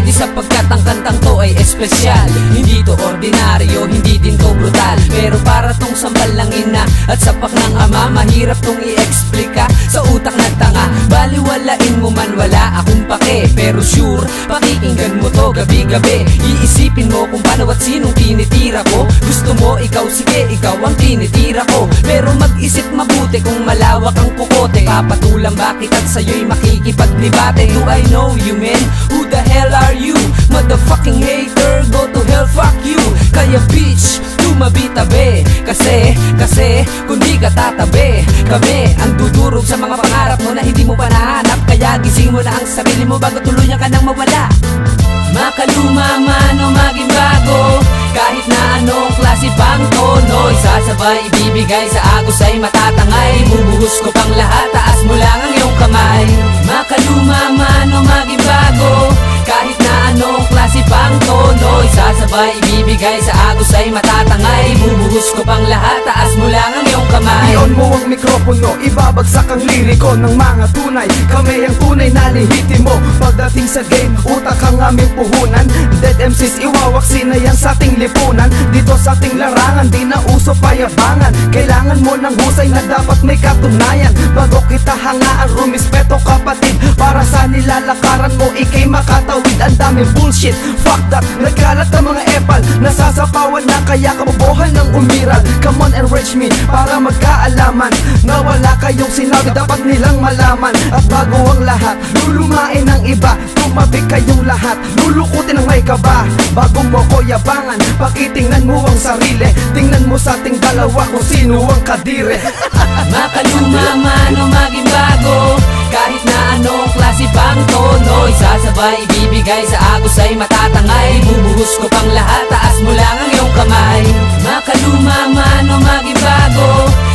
ready sapagkat ang kantang to ay espesyal. Hindi to ordinaryo, hindi din to brutal. Pero para tong sambal ng ina at sapak ng ama Mahirap tong i-explika. Sa utak ng tanga Baliwalain mo man wala akong pake. Pero sure, pakikinggan mo to gabi-gabi. Iisipin mo kung paano at sinong tinitira ko. Gusto mo, ikaw sige, ikaw ang tinitira ko. Pero mag-isip mabuti kung malawak ang kukote. Papatulang bakit at sa'yo'y makikipaglibate Do I know you man? Who the hell are you? Motherfucking hater, go to hell, fuck you. Kaya bitch, tumabi tabi. Kasi, kasi, kung di ka tatabi Kami ang dudurog sa mga pangarap mo na hindi mo pa nahanap Kaya gising mo na ang sarili mo bago tuluyan ka nang mawala. Makaluma man o maging bago Kahit na Isasabay, ibibigay sa agos ay matatangay? Bubuhos ko pang lahat, taas mo lang ang iyong kamay. Makaluma man o maging bago Kahit na anong klase pang tono Isasabay, ibibigay sa agos ay matatangay? Bubuhos ko pang lahat, mikropono, ibabagsak ang liriko ng mga tunay. Kami ang tunay na lehitimo Pagdating sa game, utak ang aming puhunan. Dead MCs, iwawaksi na yan sa ating lipunan. Dito sa ating larangan, di na uso payabangan. Kailangan mo ng husay na dapat may katunayan. Bago kita hangaan, rumispeto kapatid. Para sa nilalakaran mo, ikay makatawid. Ang daming bullshit, fuck that. Nagkalat ang mga epal, nasasapawan na kaya kabobohan ng umiral. Come on enrich me, para magkaalaman. Na wala kayong sinabi, dapat nilang malaman. At bago ang lahat, lulumain ng iba. Tumabi kayong lahat, lulukutin ang may kaba. Bago mo ko yabangan, pakitingnan mo ang sarili. Tingnan mo sa ating dalawa kung sino ang kadire Makaluma man o maging bago Kahit na anong klase pang tono Isasabay, ibibigay sa agos ay matatangay. Bubuhos ko pang lahat, taas mo lang ang iyong kamay. Makaluma man o maging bago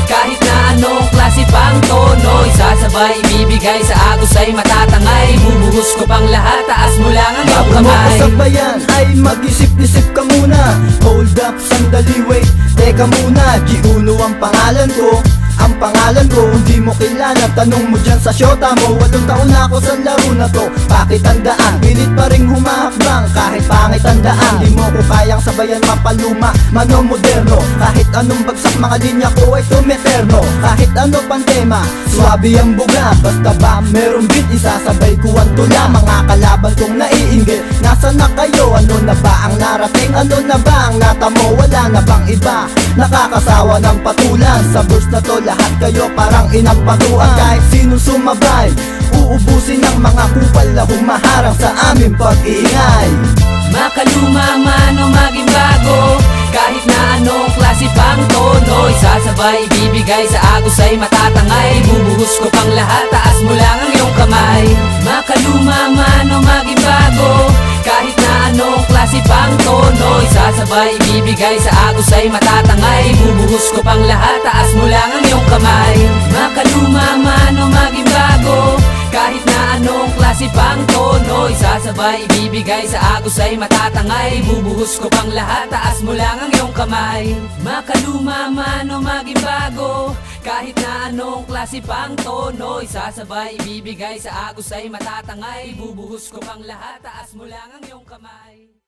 Kahit na anong klase pang tono Isasabay, ibibigay sa agos ay matatangay. Bubuhos ko pang lahat, taas mo lang ang iyong Bago mo kamay. kasabayan ay mag-isip-isip ka muna. Hold up, sandali wait, teka muna Giuno ang pangalan ko ang pangalan ko Hindi mo kilala Tanong mo dyan sa syota mo Walong taon na ako sa laro na to Bakit tandaan? Pilit pa rin humahakbang Kahit pangit ang daan Di mo ko kayang sabayan mapaluma Mano moderno Kahit anong bagsak mga linya ko ay tumeterno Kahit ano pang tema Swabe ang buga Basta ba meron beat Isasabay ko ang tula Mga kalaban kong naiinggit Nasaan na kayo? Ano na ba ang narating? Ano na ba ang natamo? Wala na bang iba? Nakakasawa ng patulan. Sa verse na to lahat kayo parang inampatuan. Kahit sinong sumabay Uubusin ng mga kupal na humaharang sa aming pag-iingay. Makaluma man o maging bago Kahit na anong klase pang tono Isasabay, ibibigay sa agos ay matatangay. Bubuhos ko pang lahat, taas mo lang ang iyong kamay. Makaluma man o maging bago Isasabay, ibibigay sa agos ay matatangay. Bubuhos ko pang lahat, taas mo lang ang iyong kamay. Makaluma man o maging bago kahit na anong klase pang tono Isasabay, ibibigay sa agos ay matatangay. Bubuhos ko pang lahat, taas mo lang ang iyong kamay. Makaluma man o maging bago Kahit na anong klase pang tono Isasabay, ibibigay sa agos ay matatangay. Bubuhos ko pang lahat, taas mo lang ang iyong kamay